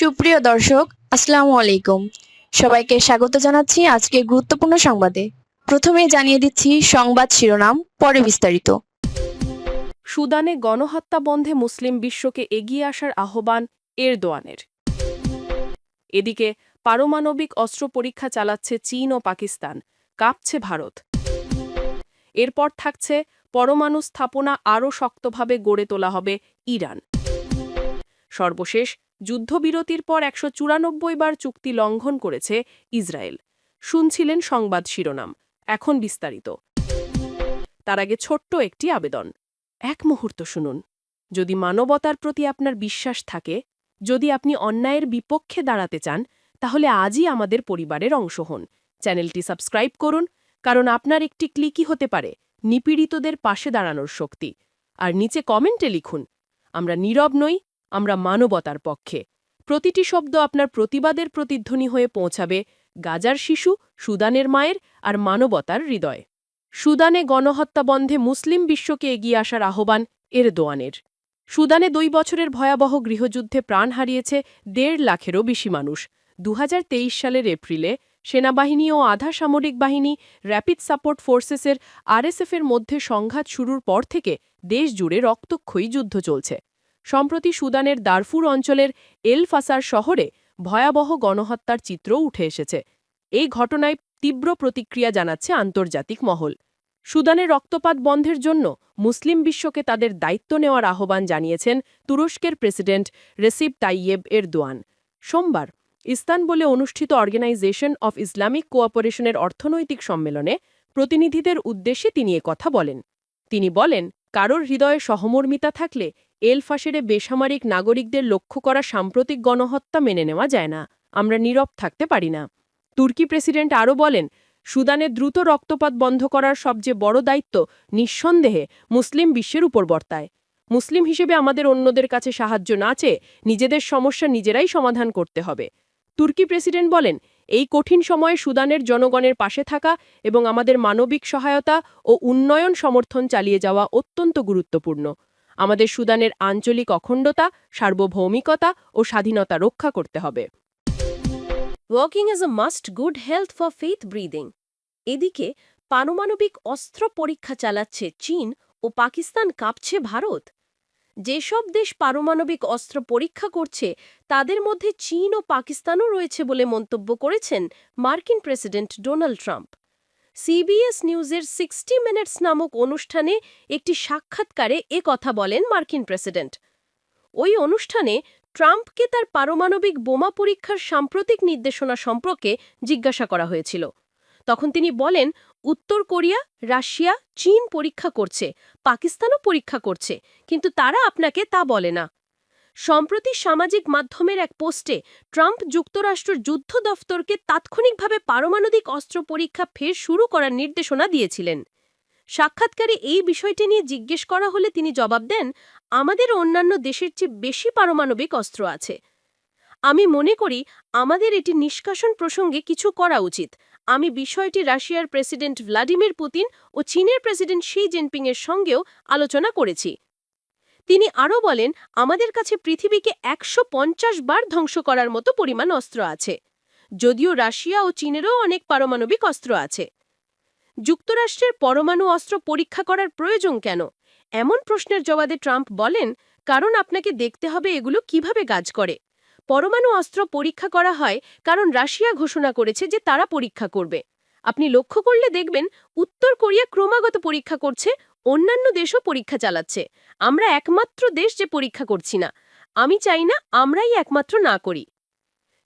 সুপ্রিয় দর্শক, আসসালামু আলাইকুম। সবাইকে স্বাগত জানাচ্ছি আজকে গুরুত্বপূর্ণ সংবাদে। প্রথমে জানিয়ে দিচ্ছি সংবাদ শিরোনাম, পরে বিস্তারিত। সুদানে গণহত্যা বন্ধে মুসলিম বিশ্বকে এগিয়ে আসার আহ্বান এরদোয়ানের। এদিকে পারমাণবিক অস্ত্র পরীক্ষা চালাচ্ছে চীন ও পাকিস্তান, কাঁপছে ভারত। এরপর থাকছে পরমাণু স্থাপনা আরও শক্তভাবে গড়ে তোলা হবে ইরান। সর্বশেষ যুদ্ধবিরতির পর একশো চুরানব্বই বার চুক্তি লঙ্ঘন করেছে ইসরায়েল। শুনছিলেন সংবাদ শিরোনাম। এখন বিস্তারিত। তার আগে ছোট্ট একটি আবেদন। এক মুহূর্ত শুনুন। যদি মানবতার প্রতি আপনার বিশ্বাস থাকে, যদি আপনি অন্যায়ের বিপক্ষে দাঁড়াতে চান, তাহলে আজই আমাদের পরিবারের অংশ হন। চ্যানেলটি সাবস্ক্রাইব করুন, কারণ আপনার একটি ক্লিকই হতে পারে নিপীড়িতদের পাশে দাঁড়ানোর শক্তি। আর নিচে কমেন্টে লিখুন, আমরা নীরব নই আমরা মানবতার পক্ষে। প্রতিটি শব্দ আপনার প্রতিবাদের প্রতিধ্বনি হয়ে পৌঁছাবে গাজার শিশু, সুদানের মায়ের আর মানবতার হৃদয়। সুদানে গণহত্যা বন্ধে মুসলিম বিশ্বকে এগিয়ে আসার আহ্বান এরদোয়ানের সুদানে দুই বছরের ভয়াবহ গৃহযুদ্ধে প্রাণ হারিয়েছে দেড় লাখেরও বেশি মানুষ। দু হাজার তেইশ সালের এপ্রিলে সেনাবাহিনী ও আধা সামরিক বাহিনী র্যাপিড সাপোর্ট ফোর্সেসের আরএসএফের মধ্যে সংঘাত শুরুর পর থেকে দেশ জুড়ে রক্তক্ষয়ী যুদ্ধ চলছে। সম্প্রতি সুদানের দারফুর অঞ্চলের এল ফাসার শহরে ভয়াবহ গণহত্যার চিত্র উঠে এসেছে। এই ঘটনায় তীব্র প্রতিক্রিয়া জানাচ্ছে আন্তর্জাতিক মহল। সুদানের রক্তপাত বন্ধের জন্য মুসলিম বিশ্বকে তাদের দায়িত্ব নেওয়ার আহ্বান জানিয়েছেন তুরস্কের প্রেসিডেন্ট রেসিপ তাইয়েব এরদোয়ান। সোমবার ইস্তানবুলে অনুষ্ঠিত অর্গানাইজেশন অফ ইসলামিক কোঅপারেশনের অর্থনৈতিক সম্মেলনে প্রতিনিধিদের উদ্দেশ্যে তিনি কথা বলেন। তিনি বলেন কারোর হৃদয়ে সহমর্মিতা থাকলে এলফাসেরে বেসামরিক নাগরিকদের লক্ষ্য করা সাম্প্রতিক গণহত্যা মেনে নেওয়া যায় না। আমরা নীরব থাকতে পারি না। তুর্কি প্রেসিডেন্ট আরও বলেন, সুদানে দ্রুত রক্তপাত বন্ধ করার সবচেয়ে বড় দায়িত্ব নিঃসন্দেহে মুসলিম বিশ্বের উপর বর্তায়। মুসলিম হিসেবে আমাদের অন্যদের কাছে সাহায্য না চেয়ে নিজেদের সমস্যা নিজেরাই সমাধান করতে হবে। তুর্কি প্রেসিডেন্ট বলেন এই কঠিন সময়ে সুদানের জনগণের পাশে থাকা এবং আমাদের মানবিক সহায়তা ও উন্নয়ন সমর্থন চালিয়ে যাওয়া অত্যন্ত গুরুত্বপূর্ণ। আমাদের সুদানের আঞ্চলিক অখণ্ডতা, সার্বভৌমিকতা ও স্বাধীনতা রক্ষা করতে হবে। Working is a must good health for faith breathing এদিকে, পারমাণবিক অস্ত্র পরীক্ষা চালাচ্ছে চীন ও পাকিস্তান কাঁপছে ভারত। যেসব দেশ পারমাণবিক অস্ত্র পরীক্ষা করছে, তাদের মধ্যে চীন ও পাকিস্তানও রয়েছে বলে মন্তব্য করেছেন মার্কিন প্রেসিডেন্ট ডোনাল্ড ট্রাম্প। সিবিএস নিউজের সিক্সটি মিনিটস নামক অনুষ্ঠানে একটি সাক্ষাৎকারে এ কথা বলেন মার্কিন প্রেসিডেন্ট। ওই অনুষ্ঠানে ট্রাম্পকে তার পারমাণবিক বোমা পরীক্ষার সাম্প্রতিক নির্দেশনা সম্পর্কে জিজ্ঞাসা করা হয়েছিল। তখন তিনি বলেন, উত্তর কোরিয়া, রাশিয়া, চীন পরীক্ষা করছে, পাকিস্তানও পরীক্ষা করছে, কিন্তু তারা আপনাকে তা বলে না। সম্প্রতি সামাজিক মাধ্যমের এক পোস্টে ট্রাম্প যুক্তরাষ্ট্রের যুদ্ধ দফতরকে তাৎক্ষণিকভাবে পারমাণবিক অস্ত্র পরীক্ষা ফের শুরু করার নির্দেশনা দিয়েছিলেন। সাক্ষাৎকারে এই বিষয়টি নিয়ে জিজ্ঞেস করা হলে তিনি জবাব দেন, আমাদের অন্যান্য দেশের চেয়ে বেশি পারমাণবিক অস্ত্র আছে আমি মনে করি আমাদের এটি নিষ্কাশন প্রসঙ্গে কিছু করা উচিত। আমি বিষয়টি রাশিয়ার প্রেসিডেন্ট ভ্লাদিমির পুতিন ও চীনের প্রেসিডেন্ট শি জিনপিংয়ের সঙ্গেও আলোচনা করেছি। তিনি আরও বলেন, আমাদের কাছে পৃথিবীকে একশো পঞ্চাশ বার ধ্বংস করার মতো পরিমাণ অস্ত্র আছে। যদিও রাশিয়া ও চীনেরও অনেক পারমাণবিক অস্ত্র আছে। যুক্তরাষ্ট্রের পরমাণু অস্ত্র পরীক্ষা করার প্রয়োজন কেন? এমন প্রশ্নের জবাবে ট্রাম্প বলেন, কারণ আপনাকে দেখতে হবে এগুলো কীভাবে কাজ করে। পরমাণু অস্ত্র পরীক্ষা করা হয় কারণ রাশিয়া ঘোষণা করেছে যে তারা পরীক্ষা করবে। আপনি লক্ষ্য করলে দেখবেন উত্তর কোরিয়া ক্রমাগত পরীক্ষা করছে, অন্যান্য দেশও পরীক্ষা চালাচ্ছে। আমরা একমাত্র দেশ যে পরীক্ষা করছি না। আমি চাই না আমরাই একমাত্র না করি।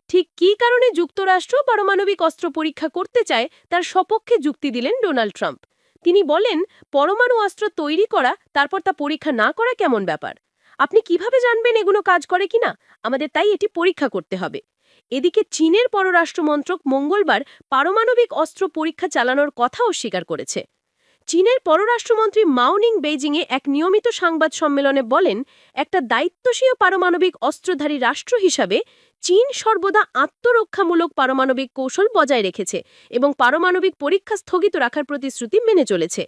ঠিক কী কারণে যুক্তরাষ্ট্র পারমাণবিক অস্ত্র পরীক্ষা করতে চায়, তার সপক্ষে যুক্তি দিলেন ডোনাল্ড ট্রাম্প। তিনি বলেন, পরমাণু অস্ত্র তৈরি করা, তারপর তা পরীক্ষা না করা কেমন ব্যাপার? আপনি কীভাবে জানবেন এগুলো কাজ করে কিনা? আমাদের তাই এটি পরীক্ষা করতে হবে। এদিকে চীনের পররাষ্ট্রমন্ত্রক মঙ্গলবার পারমাণবিক অস্ত্র পরীক্ষা চালানোর কথাও স্বীকার করেছে। চীনের পররাষ্ট্রমন্ত্রী মাউনিং বেইজিংয়ে এক নিয়মিত সংবাদ সম্মেলনে বলেন, একটা দায়িত্বশীল পারমাণবিক অস্ত্রধারী রাষ্ট্র হিসাবে চীন সর্বদা আত্মরক্ষামূলক পারমাণবিক কৌশল বজায় রেখেছে এবং পারমাণবিক পরীক্ষা স্থগিত রাখার প্রতিশ্রুতি মেনে চলেছে।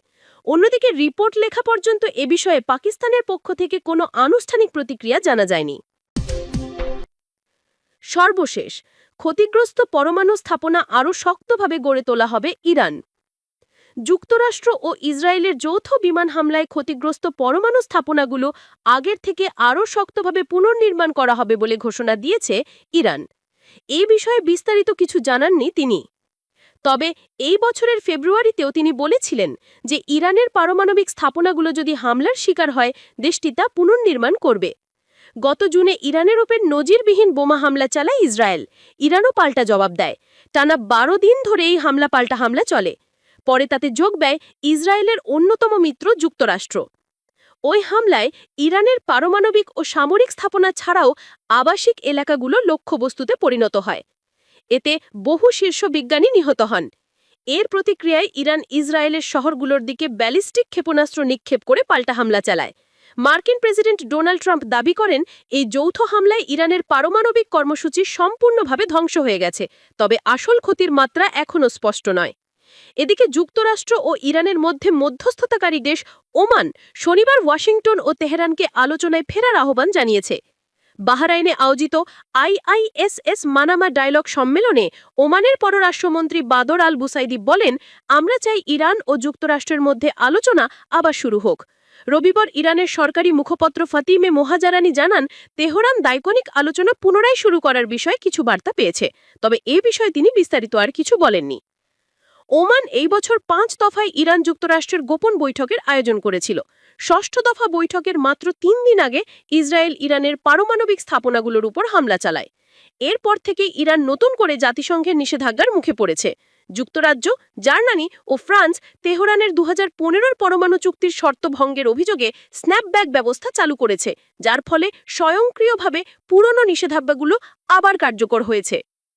অন্যদিকে রিপোর্ট লেখা পর্যন্ত এ বিষয়ে পাকিস্তানের পক্ষ থেকে কোনো আনুষ্ঠানিক প্রতিক্রিয়া জানা যায়নি। সর্বশেষ, ক্ষতিগ্রস্ত পরমাণু স্থাপনা আরও শক্তভাবে গড়ে তোলা হবে ইরান। যুক্তরাষ্ট্র ও ইসরায়েলের যৌথ বিমান হামলায় ক্ষতিগ্রস্ত পরমাণু স্থাপনাগুলো আগের থেকে আরও শক্তভাবে পুনর্নির্মাণ করা হবে বলে ঘোষণা দিয়েছে ইরান। এই বিষয়ে বিস্তারিত কিছু জানাননি তিনি। তবে এই বছরের ফেব্রুয়ারিতেও তিনি বলেছিলেন যে ইরানের পারমাণবিক স্থাপনাগুলো যদি হামলার শিকার হয়, দেশটি তা পুনর্নির্মাণ করবে। গত জুনে ইরানের ওপর নজিরবিহীন বোমা হামলা চালায় ইসরায়েল। ইরানও পাল্টা জবাব দেয়। টানা বারো দিন ধরে এই হামলা পাল্টা হামলা চলে। পরে তাতে যোগ দেয় ইসরায়েলের অন্যতম মিত্র যুক্তরাষ্ট্র। ওই হামলায় ইরানের পারমাণবিক ও সামরিক স্থাপনা ছাড়াও আবাসিক এলাকাগুলো লক্ষ্যবস্তুতে পরিণত হয়। এতে বহু শীর্ষ বিজ্ঞানী নিহত হন। এর প্রতিক্রিয়ায় ইরান ইসরায়েলের শহরগুলোর দিকে ব্যালিস্টিক ক্ষেপণাস্ত্র নিক্ষেপ করে পাল্টা হামলা চালায়। মার্কিন প্রেসিডেন্ট ডোনাল্ড ট্রাম্প দাবি করেন, এই যৌথ হামলায় ইরানের পারমাণবিক কর্মসূচি সম্পূর্ণভাবে ধ্বংস হয়ে গেছে, তবে আসল ক্ষতির মাত্রা এখনও স্পষ্ট নয়। এদিকে যুক্তরাষ্ট্র ও ইরানের মধ্যে মধ্যস্থতাকারী দেশ ওমান শনিবার ওয়াশিংটন ও তেহরানকে আলোচনায় ফেরার আহ্বান জানিয়েছে। বাহরাইনে আয়োজিত আইআইএসএস মানামা ডায়লগ সম্মেলনে ওমানের পররাষ্ট্রমন্ত্রী বাদর আল বুসাইদি বলেন, আমরা চাই ইরান ও যুক্তরাষ্ট্রের মধ্যে আলোচনা আবার শুরু হোক। রবিবার ইরানের সরকারি মুখপত্র ফাতিমে মোহাজারানি জানান, তেহরান দায়কনিক আলোচনা পুনরায় শুরু করার বিষয়ে কিছু বার্তা পেয়েছে। তবে এ বিষয়ে তিনি বিস্তারিত আর কিছু বলেননি। ওমান এই বছর পাঁচ দফায় ইরান যুক্তরাষ্ট্রের গোপন বৈঠকের আয়োজন করেছিল। ষষ্ঠ দফা বৈঠকের মাত্র তিন দিন আগে ইসরায়েল ইরানের পারমাণবিক স্থাপনাগুলোর উপর হামলা চালায়। এরপর থেকে ইরান নতুন করে জাতিসংঘের নিষেধাজ্ঞার মুখে পড়েছে। যুক্তরাজ্য, জার্মানি ও ফ্রান্স তেহরানের দু হাজার পরমাণু চুক্তির শর্ত ভঙ্গের অভিযোগে স্ন্যাপব্যাক ব্যবস্থা চালু করেছে, যার ফলে স্বয়ংক্রিয়ভাবে পুরনো নিষেধাজ্ঞাগুলো আবার কার্যকর হয়েছে।